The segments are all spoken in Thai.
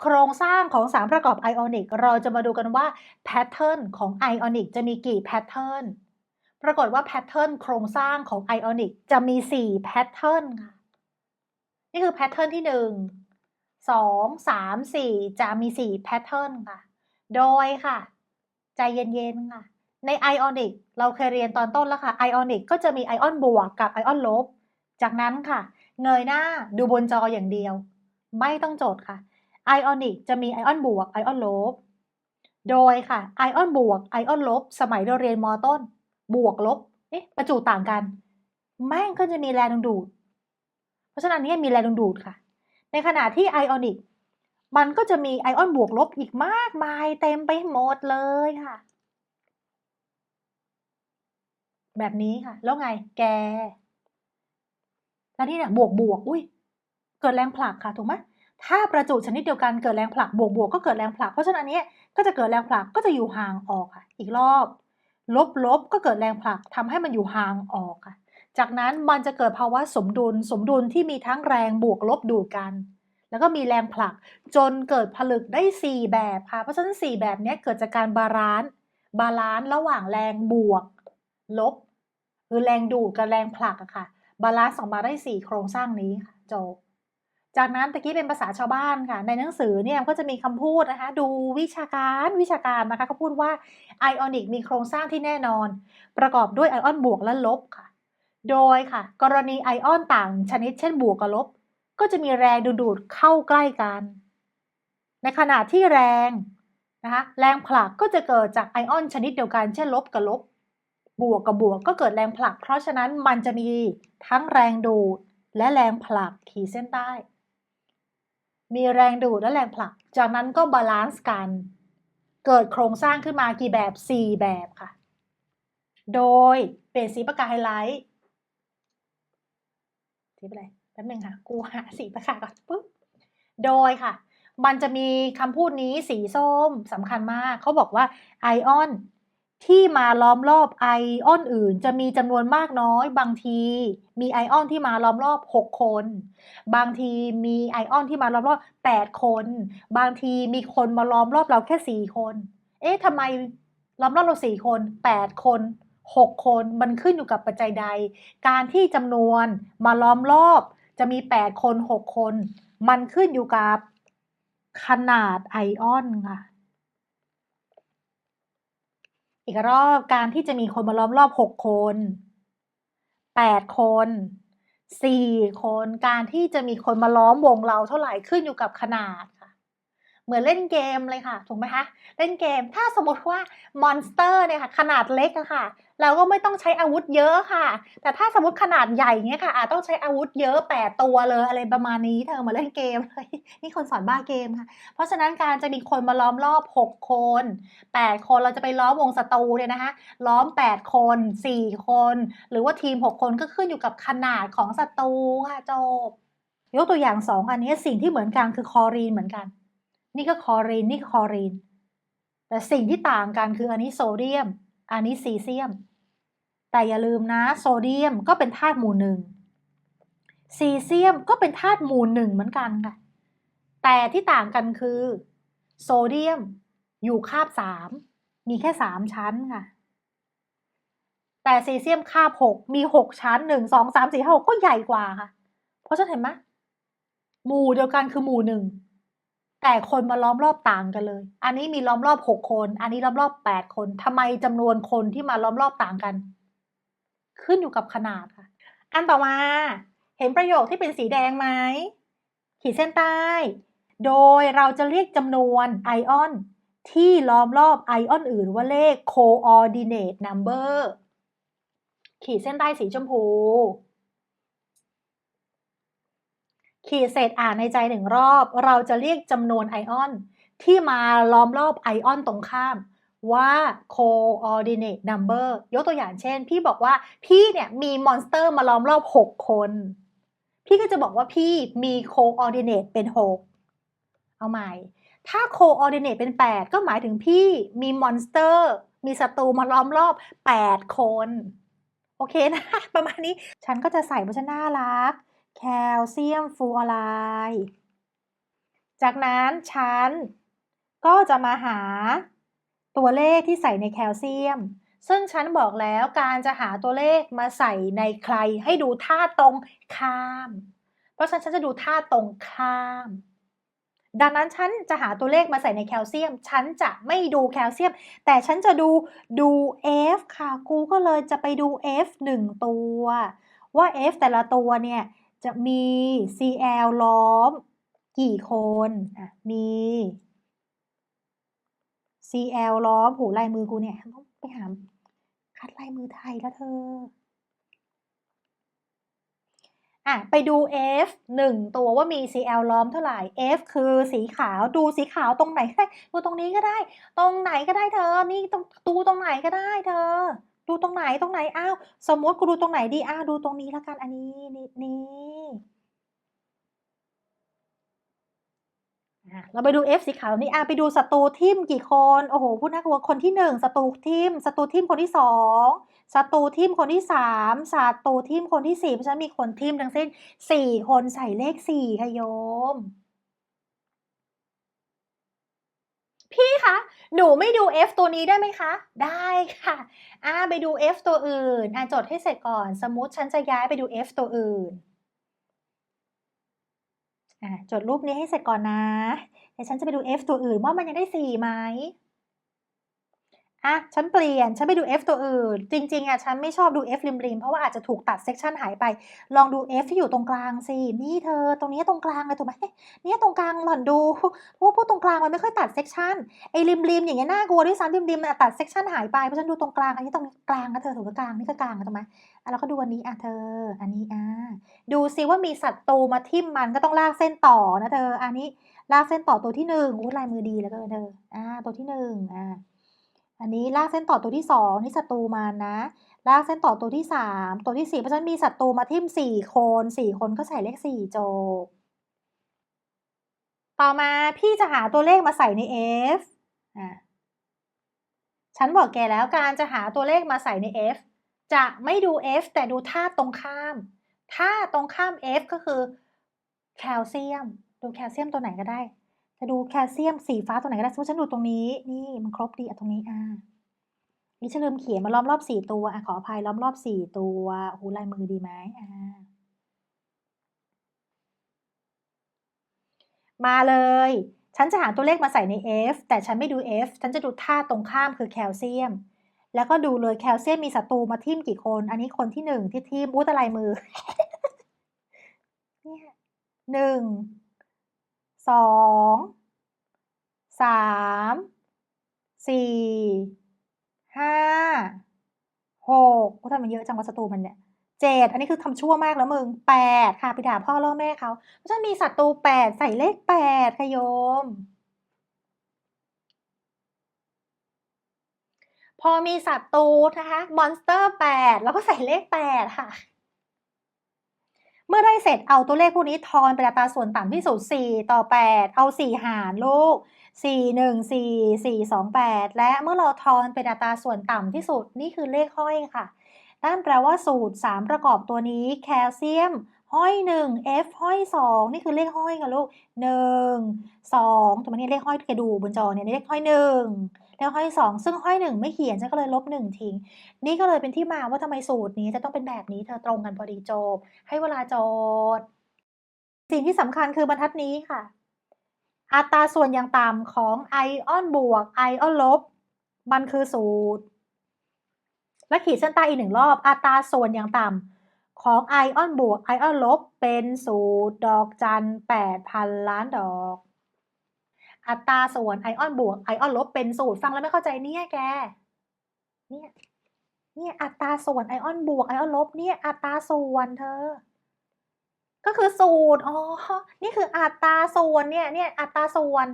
โครงสร้างของสารประกอบไอออนิกเราจะมาดูกันว่าแพทเทิร์นของไอออนิกจะมีกี่แพทเทิร์นปรากฏว่าแพทเทิร์นโครงสร้างของไอออนิกจะมี4แพทเทิร์นค่ะนี่คือแพทเทิร์นที่ 1 2 3 4 จะมี 4 แพทเทิร์นค่ะ โดยค่ะ ใจเย็นๆค่ะ ในไอออนิกเราเคยเรียนตอนต้นแล้วค่ะไอออนิกก็จะมีไอออนบวกกับไอออนลบ จากนั้นค่ะ เงยหน้าดูบนจออย่างเดียว ไม่ต้องจดค่ะ ไอออนิกจะมีไอออนบวกไอออนลบ โดยค่ะไอออนบวกไอออนลบ สมัยเราเรียนมอต้น บวกลบเอ๊ะประจุต่างกัน แม่งก็จะมีแรงดึงดูด เพราะฉะนั้นนี้มีแรงดึงดูดค่ะ ในขณะที่ไอออนิกมันก็จะมีไอออนบวกลบอีกมากมายเต็มไปหมดเลยค่ะ แบบนี้ค่ะ แล้วไงแกแล้วนี่เนี่ยบวกบวกอุ้ยเกิดแรงผลักค่ะถูกไหม ถ้าประจุชนิดเดียวกันเกิดแรงผลักบวกบวกก็เกิดแรงผลัก เพราะฉะนั้นอันนี้ก็จะเกิดแรงผลักก็จะอยู่ห่างออกค่ะ อีกรอบ ลบลบก็เกิดแรงผลักทำให้มันอยู่ห่างออกค่ะ จากนั้นมันจะเกิดภาวะสมดุล สมดุลที่มีทั้งแรงบวกลบดูดกัน แล้วก็มีแรงผลัก จนเกิดผลึกได้ 4 แบบค่ะ เพราะฉะนั้น 4 แบบนี้เกิดจากการบาลานซ์บาลานซ์ระหว่างแรงบวก ลบ คือแรงดูดกับแรงผลักอะค่ะ บาลานซ์ออกมาได้ 4 โครงสร้างนี้ค่ะจบ จากนั้นตะกี้เป็นภาษาชาวบ้านค่ะ ในหนังสือเนี่ยก็จะมีคำพูดนะคะ ดูวิชาการวิชาการนะคะเขาพูดว่าไอออนิกมีโครงสร้างที่แน่นอน ประกอบด้วยไอออนบวกและลบค่ะ โดยค่ะ กรณีไอออนต่างชนิดเช่นบวกกับลบ ก็จะมีแรงดึงดูดเข้าใกล้กัน ในขณะที่แรงนะคะแรงผลักก็จะเกิดจากไอออนชนิดเดียวกัน เช่นลบกับลบบวกกับบวกก็เกิดแรงผลัก เพราะฉะนั้นมันจะมีทั้งแรงดูดและแรงผลักขีดเส้นใต้ มีแรงดูดและแรงผลัก จากนั้นก็บาลานซ์กัน เกิดโครงสร้างขึ้นมากี่แบบ 4 แบบค่ะ โดยเปลี่ยนสีปากกาไฮไลท์สีอะไรแป๊บนึงค่ะ กูหาสีปากกาก่อนปุ๊บ โดยค่ะ มันจะมีคำพูดนี้สีส้มสำคัญมาก เขาบอกว่าไอออน ที่มาล้อมรอบไอออนอื่น จะมีจำนวนมากน้อยบางทีมีไอออนที่มาล้อมรอบ 6 คน บางทีมีไอออนที่มาล้อมรอบ 8 คน บางทีมีคนมาล้อมรอบเราแค่ 4 คน เอ๊ะทำไมล้อมรอบเรา 4 คน 8 คน 6 คนมันขึ้นอยู่กับปัจจัยใด การที่จำนวนมาล้อมรอบจะมี 8 คน 6 คน มันขึ้นอยู่กับขนาดไอออนค่ะ อีกรอบการที่จะมีคนมาล้อมรอบหกคนแปดคนสี่คนการที่จะมีคนมาล้อมวงเราเท่าไหร่ขึ้นอยู่กับขนาดค่ะ เหมือนเล่นเกมเลยค่ะ ถูกไหมคะ เล่นเกมถ้าสมมติว่ามอนสเตอร์เนี่ยค่ะ ขนาดเล็กอะค่ะ เราก็ไม่ต้องใช้อาวุธเยอะค่ะ แต่ถ้าสมมติขนาดใหญ่เนี้ยค่ะอาจต้องใช้อาวุธเยอะแปดตัวเลยอะไรประมาณนี้เธอมาเล่นเกมเลยนี่คนสอนบ้าเกมค่ะ เพราะฉะนั้นการจะมีคนมาล้อมรอบ 6 คน 8 คนเราจะไปล้อมวงศัตรูเนี่ยนะคะ ล้อม 8 คน 4 คน หรือว่าทีม 6 คนก็ขึ้นอยู่กับขนาดของศัตรูค่ะจบยกตัวอย่าง 2 อันนี้สิ่งที่เหมือนกันคือคอรีนเหมือนกัน นี่ก็คอรีนนี่ก็คอรีน แต่สิ่งที่ต่างกันคืออันนี้โซเดียม อันนี้ซีเซียม แต่อย่าลืมนะโซเดียมก็เป็นธาตุหมู่หนึ่งซีเซียมก็เป็นธาตุหมู่หนึ่งเหมือนกันค่ะ แต่ที่ต่างกันคือโซเดียมอยู่คาบสามมีแค่สามชั้นค่ะ แต่ซีเซียมคาบหกมีหกชั้นหนึ่งสองสามสี่ห้าหกก็ใหญ่กว่าค่ะ เพราะฉะนั้นเห็นไหมหมู่เดียวกันคือหมู่หนึ่ง แต่คนมาล้อมรอบต่างกันเลย อันนี้มีล้อมรอบหกคน อันนี้ล้อมรอบแปดคนทำไมจำนวนคนที่มาล้อมรอบต่างกัน ขึ้นอยู่กับขนาดค่ะ อันต่อมา เห็นประโยคที่เป็นสีแดงไหม ขีดเส้นใต้ โดยเราจะเรียกจำนวนไอออนที่ล้อมรอบไอออนอื่นว่าเลข coordinate number ขีดเส้นใต้สีชมพู ขีดเศษอ่านในใจหนึ่งรอบ เราจะเรียกจำนวนไอออน ที่มาล้อมรอบไอออนตรงข้ามว่า coordinate number ยกตัวอย่างเช่น พี่บอกว่าพี่เนี่ยมีมอนสเตอร์มาล้อมรอบ 6 คน พี่ก็จะบอกว่าพี่มี coordinate เป็น 6 เอาใหม่ ถ้า coordinate เป็น 8 ก็หมายถึงพี่มีมอนสเตอร์มีศัตรูมาล้อมรอบ 8 คน โอเคนะ ประมาณนี้ฉันก็จะใส่เพราะฉันน่ารัก แคลเซียมฟลูออไรด์จากนั้นฉันก็จะมาหาตัวเลขที่ใส่ในแคลเซียม ซึ่งฉันบอกแล้วการจะหาตัวเลขมาใส่ในใครให้ดูท่าตรงข้าม เพราะฉะนั้นฉันจะดูท่าตรงข้าม ดังนั้นฉันจะหาตัวเลขมาใส่ในแคลเซียม ฉันจะไม่ดูแคลเซียม แต่ฉันจะดูดู F ค่ะ กูก็เลยจะไปดู F 1 ตัว ว่า F แต่ละตัวเนี่ย จะมี Cl ล้อม กี่คนอะมี CL ล้อม โหลายมือกูเนี่ยต้องไปหาคัดลายมือไทยแล้วเธอ อะ ไปดู F 1 ตัวว่ามี CL ล้อมเท่าไหร่ F คือสีขาว ดูสีขาวตรงไหนก็ได้ ดูตรงนี้ก็ได้ ตรงไหนก็ได้เธอ นี่ตรงดูตรงไหนก็ได้เธอ ดูตรงไหนตรงไหนอ้าวสมมติกูดูตรงไหนดีอ้าวดูตรงนี้แล้วกันอันนี้นี่นี่อะเราไปดู F สีขาวนี่อะไปดูศัตรูทิมกี่คนโอ้โหพูดน่ากลัวคนที่หนึ่งศัตรูทิมศัตรูทิมคนที่สองศัตรูทิมคนที่สามศัตรูทิมคนที่สี่เพราะฉะนั้นมีคนทิมทั้งสิ้นสี่คนใส่เลขสี่ค่ะโยม พี่คะ หนูไม่ดู F ตัวนี้ได้ไหมคะ ได้ค่ะอ่าไปดู F ตัวอื่นอ่าจดให้เสร็จก่อน สมมติฉันจะย้ายไปดู F ตัวอื่นอ่าจดรูปนี้ให้เสร็จก่อนนะเดี๋ยวฉันจะไปดู F ตัวอื่นว่ามันยังได้สี่ไหม อะฉันเปลี่ยน ฉันไปดู F ตัวอื่น จริงๆอะฉันไม่ชอบดู F ริมๆเพราะว่าอาจจะถูกตัดเซกชันหายไป ลองดู F ที่อยู่ตรงกลางสิ นี่เธอ ตรงนี้ตรงกลางเลยถูกไหมเนี่ยตรงกลางหล่อนดูเพราะว่าพวกตรงกลางมันไม่ค่อยตัดเซกชันไอ้ริมๆอย่างเงี้ยน่ากลัวด้วยซ้ำริมๆมันตัดเซกชันหายไปเพราะฉันดูตรงกลางอันนี้ตรงกลางนะเธอถูกกลางนี่ก็กลางถูกไหมอะเราก็ดูอันนี้อะเธอ อันนี้อะดูซิว่ามีศัตรูมาทิ่มมันก็ต้องลากเส้นต่อนะเธอ อันนี้ลากเส้นต่อตัวที่หนึ่งอู้ลายมือดีแล้วก็เธออ่าตัวที่หนึ่งอ่า อันนี้ลากเส้นต่อตัวที่สองนี่ศัตรูมันะ ลากเส้นต่อตัวที่สามตัวที่สี่เพราะฉะนั้นมีศัตรูมาทิ่มสี่คนสี่คนก็ใส่เลขสี่จบต่อมาพี่จะหาตัวเลขมาใส่ใน F อะฉันบอกแกแล้วการจะหาตัวเลขมาใส่ใน F จะไม่ดู F แต่ดูท่าตุตรงข้ามท่าตรงข้าม F ก็คือแคลเซียม ดูแคลเซียมตัวไหนก็ได้ จะดูแคลเซียมสีฟ้าตัวไหนก็ได้สมมติฉันดูตรงนี้ นี่มันครบดีอะตรงนี้อ่านี่ฉันลืมเขียนมาล้อมรอบสี่ตัวอะขออภัยล้อมรอบสี่ตัวโอ้โหลายมือดีไหมอ่ามาเลย ฉันจะหาตัวเลขมาใส่ใน F แต่ฉันไม่ดู F ฉันจะดูท่าตรงข้ามคือแคลเซียม แล้วก็ดูเลยแคลเซียมมีศัตรูมาทิ่มกี่คน อันนี้คนที่หนึ่งที่ทิ่มอู้ตะลายมือเนี่ยหนึ่ง สองสามสี่ห้าหกกูทำมันเยอะจังวะศัตรูมันเนี่ยเจ็ดอันนี้คือทำชั่วมากแล้วมึงแปดค่ะไปด่าพ่อล่อแม่เขาเพราะฉะนั้นมีศัตรูแปดใส่เลขแปดค่ะโยม พอมีศัตรูนะคะมอนสเตอร์แปดแล้วก็ใส่เลขแปดค่ะ เมื่อได้เสร็จเอาตัวเลขพวกนี้ทอนเป็นอัตราส่วนต่ำที่สุด 4 ต่อ 8 เอา 4 หารลูก 4 1 4 4 2 8 และเมื่อเราทอนเป็นอัตราส่วนต่ำที่สุดนี่คือเลขห้อยค่ะนั่นแปลว่าสูตร 3 ประกอบตัวนี้แคลเซียม ห้อย1 F ห้อย2นี่คือเลขห้อยค่ะลูก1 2ตัวนี้เลขห้อยแกดูบนจอเนี่ยเลขห้อย1เลขห้อย2ซึ่งห้อย1ไม่เขียนฉันก็เลยลบ1ทิ้ง นี่ก็เลยเป็นที่มาว่าทำไมสูตรนี้จะต้องเป็นแบบนี้เธอตรงกันพอดีจบให้เวลาโจทย์ สิ่งที่สำคัญคือบรรทัดนี้ค่ะ อัตราส่วนอย่างต่ำของไอออนบวกไอออนลบ มันคือสูตร และขีดเส้นใต้อีกหนึ่งรอบ อัตราส่วนอย่างต่ำ ของไอออนบวกไอออนลบเป็นสูตรดอกจันแปดพันล้านดอก อัตราส่วนไอออนบวกไอออนลบเป็นสูตรฟังแล้วไม่เข้าใจเนี่ยแก เนี่ยเนี่ยอัตราส่วนไอออนบวกไอออนลบเนี่ยอัตราส่วนเธอ ก็คือสูตรอ๋อนี่คืออัตราส่วนเนี่ยเนี่ยอัตราส่วน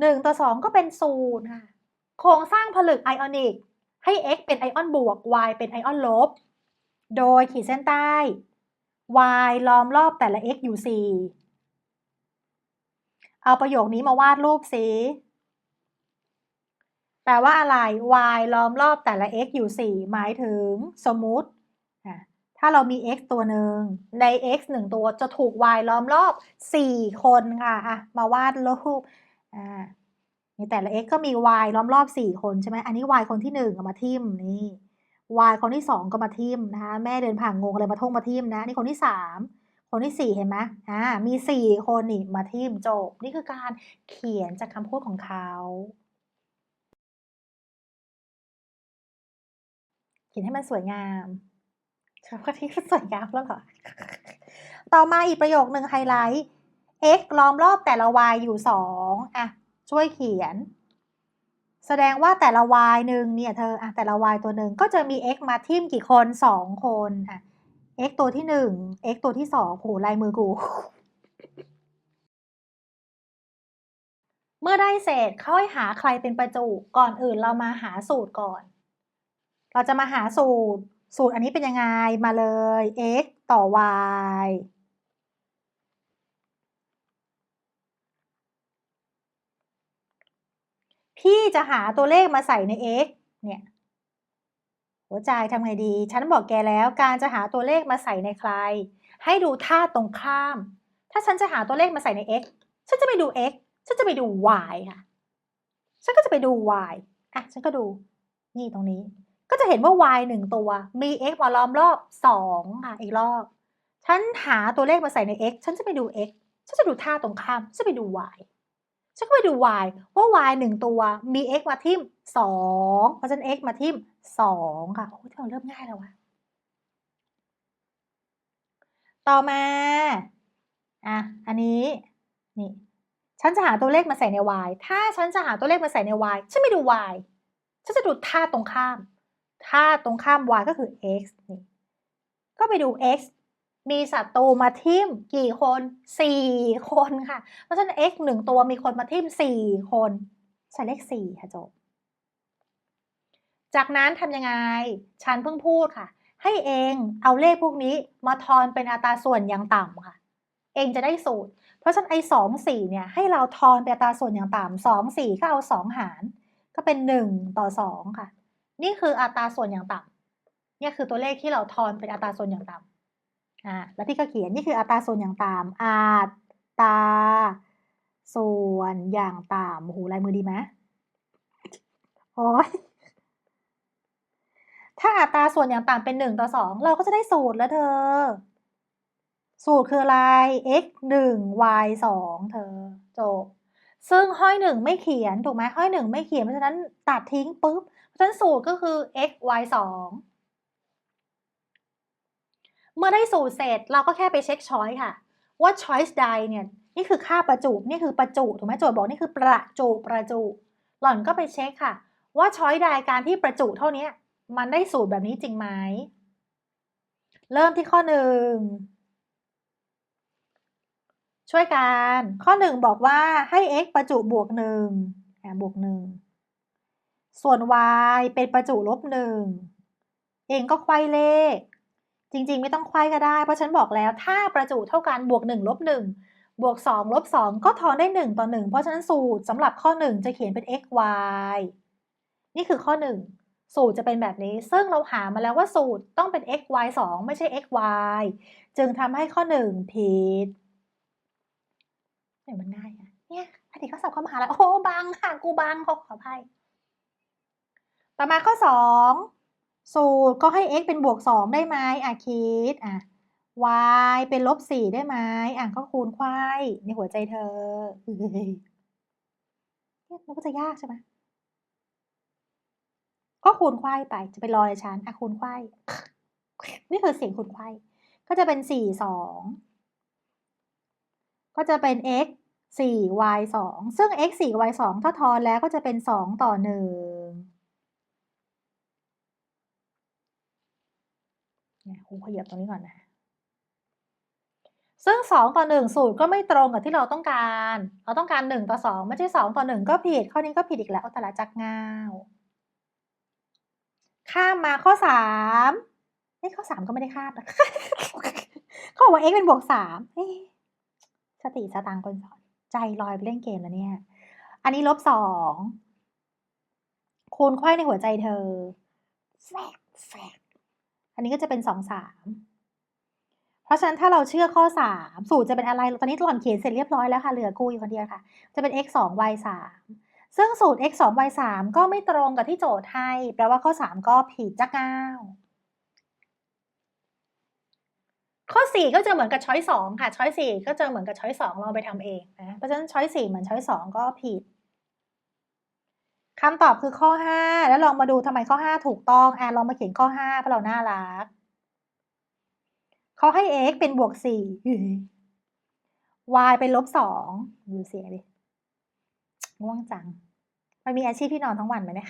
หนึ่งต่อสองก็เป็นสูตรค่ะโครงสร้างผลึกไอออนิกให้ x เป็นไอออนบวก y เป็นไอออนลบ โดยขีดเส้นใต้ y ล้อมรอบแต่ละ x อยู่ 4 เอาประโยคนี้มาวาดรูปสิแปลว่าอะไร y ล้อมรอบแต่ละ x อยู่ 4 หมายถึงสมมุติ ถ้าเรามี x ตัวหนึ่งใน x หนึ่งตัวจะถูก y ล้อมรอบสี่คนค่ะอะ มาวาดรูปอ่าในแต่ละ x ก็มี y ล้อมรอบสี่คนใช่ไหมอันนี้ y คนที่หนึ่งเอามาทิมนี่ y คนที่สองก็มาทิมนะคะแม่เดินผ่านงงเลยมาท่งมาทิมนะนี่คนที่สามคนที่สี่เห็นไหมอ่ามีสี่คนนี่มาทิมจบ นี่คือการเขียนจากคำพูดของเขาเขียนให้มันสวยงามครับก็ที่สวยงามแล้วเหรอต่อมาอีกประโยคหนึ่งไฮไลท์ x ล้อมรอบแต่ละ y อยู่สองอะช่วยเขียน แสดงว่าแต่ละ y หนึ่งเนี่ยเธออะแต่ละ y ตัวหนึ่งก็จะมี x มาทิมกี่คนสองคนอะ x ตัวที่หนึ่ง x ตัวที่สองโหลายมือกู เมื่อได้เศษค่อยหาใครเป็นประจุก่อนอื่นเรามาหาสูตรก่อน เราจะมาหาสูตร สูตรอันนี้เป็นยังไงมาเลย x ต่อ y พี่จะหาตัวเลขมาใส่ใน x เนี่ยหัวใจทำไงดี ฉันบอกแกแล้วการจะหาตัวเลขมาใส่ในใคร ให้ดูท่าตรงข้าม ถ้าฉันจะหาตัวเลขมาใส่ใน x ฉันจะไปดู x ฉันจะไปดู y ค่ะ ฉันก็จะไปดู y อะ ฉันก็ดู นี่ตรงนี้ ก็จะเห็นว่า y หนึ่งตัว มี x มาล้อมรอบสองค่ะ อีกรอบ ฉันหาตัวเลขมาใส่ใน x ฉันจะไปดู x ฉันจะดูท่าตรงข้าม ฉันจะไปดู y ฉันก็ไปดู y ว่า y หนึ่งตัวมี x มาทิมสองเพราะฉะนั้น x มาทิมสองค่ะโอ้ยเราเริ่มง่ายแล้ววะต่อมาอะอันนี้นี่ฉันจะหาตัวเลขมาใส่ใน y ถ้าฉันจะหาตัวเลขมาใส่ใน y ฉันไม่ดู y ฉันจะดูท่าตรงข้ามท่าตรงข้าม y ก็คือ x นี่ก็ไปดู x มีศัตรูมาทิมกี่คนสี่คนค่ะ เพราะฉะนั้น x หนึ่งตัวมีคนมาทิมสี่คนใส่เลขสี่ค่ะจบ จากนั้นทำยังไง ฉันเพิ่งพูดค่ะ ให้เองเอาเลขพวกนี้มาทอนเป็นอัตราส่วนอย่างต่ำค่ะ เองจะได้สูตร เพราะฉะนั้นไอ้สองสี่เนี่ยให้เราทอนเป็นอัตราส่วนอย่างต่ำสองสี่ก็เอาสองหาร ก็เป็นหนึ่งต่อสองค่ะ นี่คืออัตราส่วนอย่างต่ำเนี่ยคือตัวเลขที่เราทอนเป็นอัตราส่วนอย่างต่ำ อ่าแล้วพี่ก็เขียนนี่คืออัตราส่วนอย่างต่ำอัตราส่วนอย่างต่ำโอ้โหลายมือดีไหมโอ้ยถ้าอัตราส่วนอย่างต่ำเป็นหนึ่งต่อสองเราก็จะได้สูตรแล้วเธอ สูตรคืออะไร x หนึ่ง y สองเธอจบ ซึ่งห้อยหนึ่งไม่เขียนถูกไหมห้อยหนึ่งไม่เขียนเพราะฉะนั้นตัดทิ้งปุ๊บ เพราะฉะนั้นสูตรก็คือ x y สอง เมื่อได้สูตรเสร็จเราก็แค่ไปเช็คช้อยค่ะ ว่า choice ใดเนี่ยนี่คือค่าประจุนี่คือประจุถูกไหมโจทย์บอกนี่คือประจุประจุ หล่อนก็ไปเช็คค่ะ ว่า choice ใดการที่ประจุเท่านี้มันได้สูตรแบบนี้จริงไหมเริ่มที่ข้อหนึ่งช่วยกัน ข้อหนึ่งบอกว่าให้ x ประจุบวกหนึ่งบวกหนึ่งส่วน y เป็นประจุลบหนึ่งเองก็ไขว้เลข จริง ๆ ไม่ต้องไขว้ก็ได้ เพราะฉันบอกแล้วถ้าประจุเท่ากันบวกหนึ่งลบหนึ่งบวกสองลบสองก็ทอนได้หนึ่งต่อหนึ่งเพราะฉะนั้นสูตรสำหรับข้อหนึ่งจะเขียนเป็น x y นี่คือข้อหนึ่งสูตรจะเป็นแบบนี้ ซึ่งเราหามาแล้วว่าสูตรต้องเป็น x y 2 ไม่ใช่ x y จึงทำให้ข้อ 1 ผิดเนี่ยมันง่ายอะเนี่ยอดีตข้อสอบเข้ามาหาแล้วโอ้บังค่ะกูบังขอขออภัยต่อมาข้อ 2 สูตรก็ให้ x เป็นบวก 2 ได้ไหมอะคิดอะ y เป็นลบ 4 ได้ไหมอะก็คูณควายในหัวใจเธอเนี่ยมันก็จะยากใช่ไหมก็คูณไข่ไปจะไปรอในชั้นอ่คูณไข่นี่คือเสียงคูณไข่ก็จะเป็นสี่สองก็จะเป็น x สี่ y สองซึ่ง x สี่ y สองถ้าทอนแล้วก็จะเป็นสองต่อหนึ่ง ครูขยับตรงนี้ก่อนนะ ซึ่งสองต่อหนึ่งสูตรก็ไม่ตรงกับที่เราต้องการ เราต้องการหนึ่งต่อสองไม่ใช่สองต่อหนึ่งก็ผิด ข้อนี้ก็ผิดอีกแล้วแต่ละจักงาวข้ามมาข้อสามเอ้ข้อสามก็ไม่ได้ข้ามนะเขาบอกว่า x เป็นบวกสามเฮ้สติสตางคนสอนใจลอยไปเล่นเกมแล้วเนี่ย อันนี้ลบสองคูณไขว้ในหัวใจเธอแฟกแฟก อันนี้ก็จะเป็นสองสามเพราะฉะนั้นถ้าเราเชื่อข้อสามสูตรจะเป็นอะไร ตอนนี้หล่อนเขียนเสร็จเรียบร้อยแล้วค่ะ เหลือกูอยู่คนเดียวค่ะ จะเป็น x สอง y สามซึ่งสูตร x สอง y สามก็ไม่ตรงกับที่โจทย์ให้ แปลว่าข้อสามก็ผิดจ้าก้าวข้อสี่ก็จะเหมือนกับช้อยสองค่ะช้อยสี่ก็จะเหมือนกับช้อยสองลองไปทำเองนะเพราะฉะนั้นช้อยสี่เหมือนช้อยสองก็ผิด คำตอบคือข้อห้าแล้วลองมาดูทำไมข้อห้าถูกต้องอะลองมาเขียนข้อห้าเพราะเราน่ารัก เขาให้ x เป็นบวกสี่ y เป็นลบสองดูเสียดิง่วงจัง มันมีอาชีพที่นอนทั้งวันไหมเนี่ย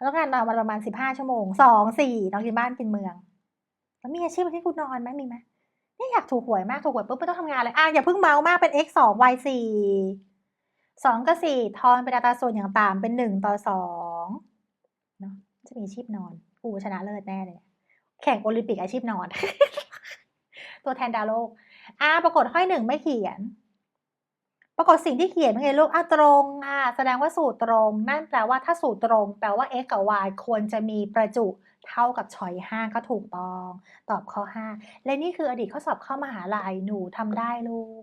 แล้วงานนอนวันประมาณสิบห้าชั่วโมงสองสี่นอนกินบ้านกินเมือง แล้วมีอาชีพที่คุณนอนไหมมีไหมนี่อยากถูกหวยมากถูกหวยปุ๊บไม่ต้องทำงานเลยอะอย่าเพิ่งเมามากเป็น x สอง y สี่ สองกับสี่ทอนเป็นอัตราส่วนอย่างต่ำเป็นหนึ่งต่อสองเนาะจะมีอาชีพนอนกูชนะเลิศแน่เลย แข่งโอลิมปิกอาชีพนอน ตัวแทนดาวโลกอ่าปรากฏห้อยหนึ่งไม่เขียน ปรากฏสิ่งที่เขียนเป็นไงลูกอะตรงอะแสดงว่าสูตรตรง นั่นแปลว่าถ้าสูตรตรง แปลว่า x กับ y ควรจะมีประจุเท่ากับชอยห้าก็ถูกต้อง ตอบข้อห้าและนี่คืออดีตข้อสอบเข้ามหาลัยหนูทำได้ลูก